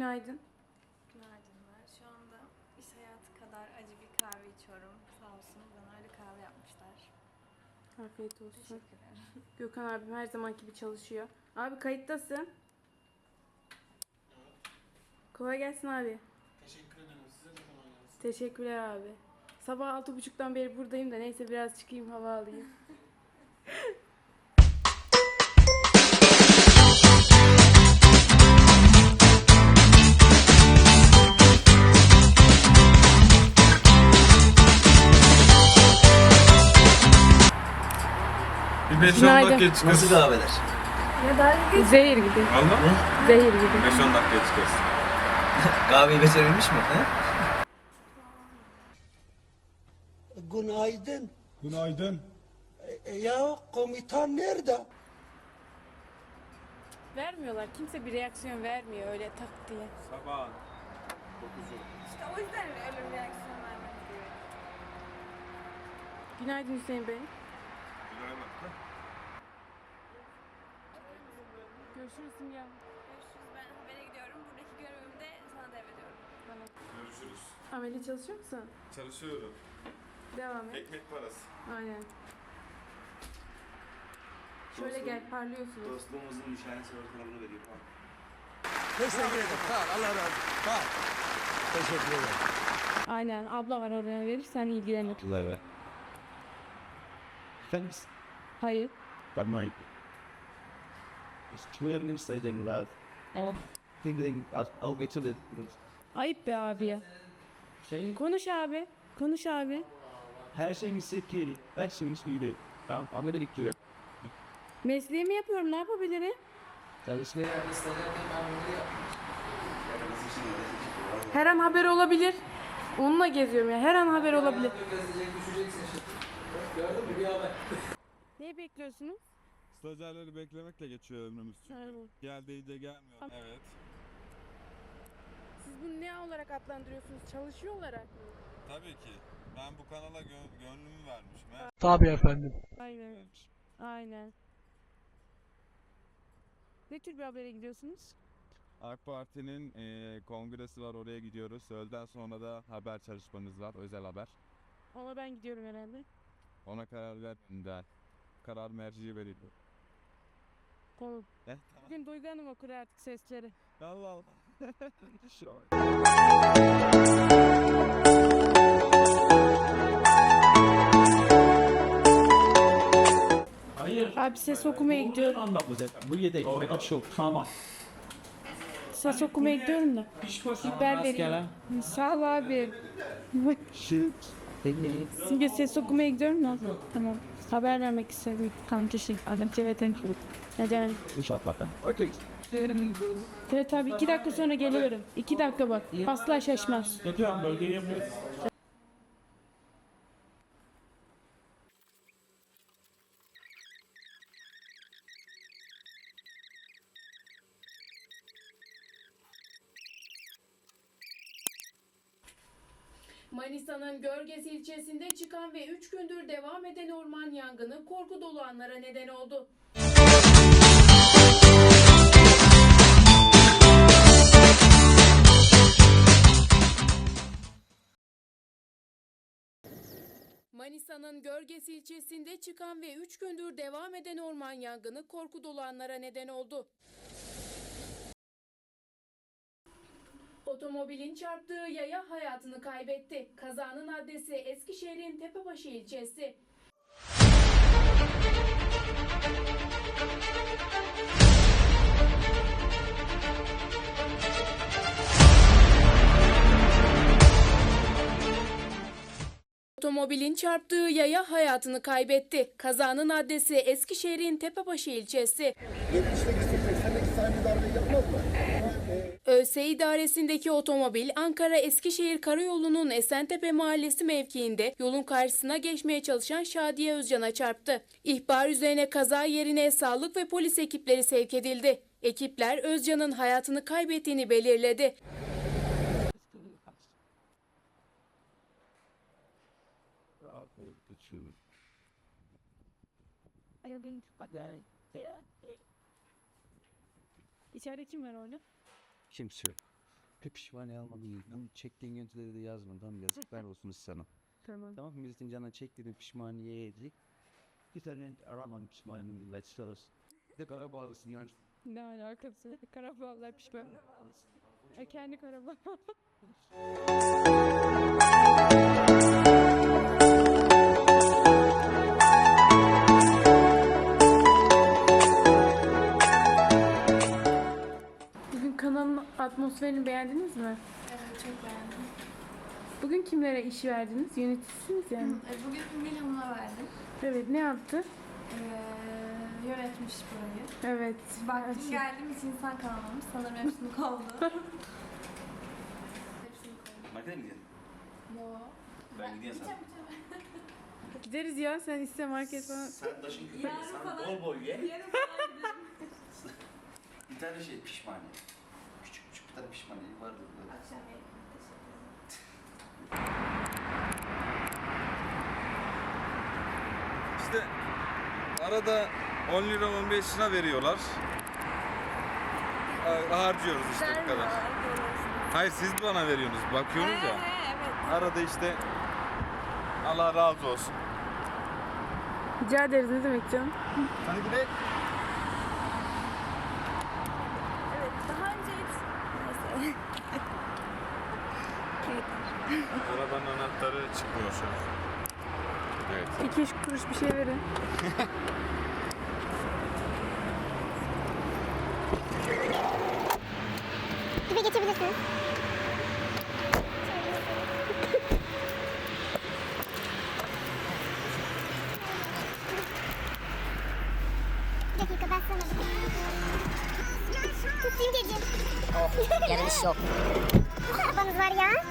Günaydın. Günaydınlar. Şu anda iş hayatı kadar acı bir kahve içiyorum. Sağ olsun bana öyle kahve yapmışlar. Afiyet olsun. Teşekkür ederim. Gökhan abim her zaman gibi çalışıyor. Abi kayıttasın. Kolay gelsin abi. Teşekkür ederim. Size de kolay gelsin. Teşekkürler abi. Sabah altı buçuktan beri buradayım da neyse biraz çıkayım hava alayım. Bir 5-10 Günaydın. dakikaya çıkarız. Nasıl kahveler? Zehir gibi. Valla? Zehir gibi. 5-10 dakikaya çıkarız. Kahveyi becerebilmiş mi? He? Günaydın. Günaydın. E, Ya komutan nerede? Vermiyorlar. Kimse bir reaksiyon vermiyor öyle tak diye. Sabah. İşte o yüzden öyle bir reaksiyon vermek. Günaydın Hüseyin Bey. Görüşürüz Simge. Görüşürüz. Ben habere gidiyorum. Buradaki görevimi de sana devrediyorum. Görüşürüz. Ameli çalışıyor musun? Çalışıyorum. Devam et. Ekmek parası. Aynen. Şöyle gel parlıyorsunuz. Dostluğumuzun nişanesi ortalarını veriyor. Teşekkür ederim. Sağ ol. Allah razı olsun. Sağ ol. Teşekkür ederim. Aynen abla var oraya verirsen ilgilenir. Güzel be. Sen misin? Hayır. Ben Mike. Clearly stating that all thinking I'll get to the Ayıp be abi. şey Konuş abi. Konuş abi. her şeyin hissettiği, her şeyin hissettiği. Tamam, Amerika gidiyor. Mesleğimi yapıyorum ne yapabilirim? Çalışmaya Her an haber olabilir. Onunla geziyorum ya. Her an haber olabilir. Ne bekliyorsunuz? Stajyerleri beklemekle geçiyor ömrümüz. Aynen. Geldiği de gelmiyor. Tamam. Evet. Siz bunu ne olarak adlandırıyorsunuz? Çalışıyor olarak mı? Tabii ki. Ben bu kanala gö- gönlümü vermişim. Her Tabii efendim. Aynen. vermişim. Aynen. Ne tür bir habere gidiyorsunuz? AK Parti'nin eee, kongresi var oraya gidiyoruz. Öğleden sonra da haber çalışmamız var. Özel haber. Ona ben gidiyorum herhalde. Ona karar vermedim daha. Karar merci verildi. Konu. Eh, Bugün Duygu Hanım okur artık sesleri. Allah Allah. Hayır. Abi ses okumaya gidiyorum. Anlatmayacak. Bu yedek. O çok tamam. Ses okumaya gidiyorum da. Biber vereyim. Sağ ol abi. Shit. Simge ses okumaya gidiyorum da. Tamam. Haber vermek istedim. Tamam teşekkür ederim. Evet, evet. Neden? Evet abi iki dakika sonra geliyorum. İki dakika bak. Asla şaşmaz. Götüren bölgeye Manisa'nın Görgez ilçesinde çıkan ve 3 gündür devam eden orman yangını korku dolu anlara neden oldu. Manisa'nın Görgez ilçesinde çıkan ve 3 gündür devam eden orman yangını korku dolu anlara neden oldu. Otomobilin çarptığı yaya hayatını kaybetti. Kazanın adresi Eskişehir'in Tepebaşı ilçesi. Otomobilin çarptığı yaya hayatını kaybetti. Kazanın adresi Eskişehir'in Tepebaşı ilçesi. 78-88 saniye darbe yapmaz mı? ÖS idaresindeki otomobil Ankara Eskişehir Karayolu'nun Esentepe Mahallesi mevkiinde yolun karşısına geçmeye çalışan Şadiye Özcan'a çarptı. İhbar üzerine kaza yerine sağlık ve polis ekipleri sevk edildi. Ekipler Özcan'ın hayatını kaybettiğini belirledi. İçeride kim var orada? Kimse yok. Bir pişmaniye almadın. Bunu çektiğin görüntüleri de yazma. Tamam yazıklar olsun sana. Tamam. Tamam milletin canına çektiğin pişmaniye yedik. Bir tane Araman pişmanı let's us. Bir de Karabağlısın yani. Ne alakası? Karabağlar pişman. E kendi karabağ. atmosferini beğendiniz mi? Evet çok beğendim. Bugün kimlere iş verdiniz? Yöneticisiniz yani. E, Bugün Nilhan'a verdim. Evet ne yaptı? Ee, yönetmiş burayı. Evet. Baktım geldim hiç insan kalmamış. Sanırım hepsini kovdu. hepsini kovdu. Markete mi gidiyorsun? Yo. Ben gidiyorum sen. Gideriz ya sen iste market falan. Sen taşın köpeği. Sen bol bol ye. Yarın falan gidelim. Bir tane şey pişmaniye. Küçük küçük bir tane pişmaniye vardı. burada. Akşam yerim. Teşekkür ederim. İşte arada 10 lira 15 lira veriyorlar. Ha- Harcıyoruz işte bu kadar. Hayır siz bana veriyorsunuz. Bakıyorsunuz ya. evet. Arada işte Allah razı olsun. Rica ederiz ne demek canım? Hadi gidelim. Evet. Daha önce hiç... Neyse. Arabanın anahtarı çıkmıyor şu an. Evet. İki üç kuruş bir şey verin. Dibe geçebilirsiniz. Bir dakika ben sana Tutayım dedim. Yarın iş yok. Bu arabanız var ya.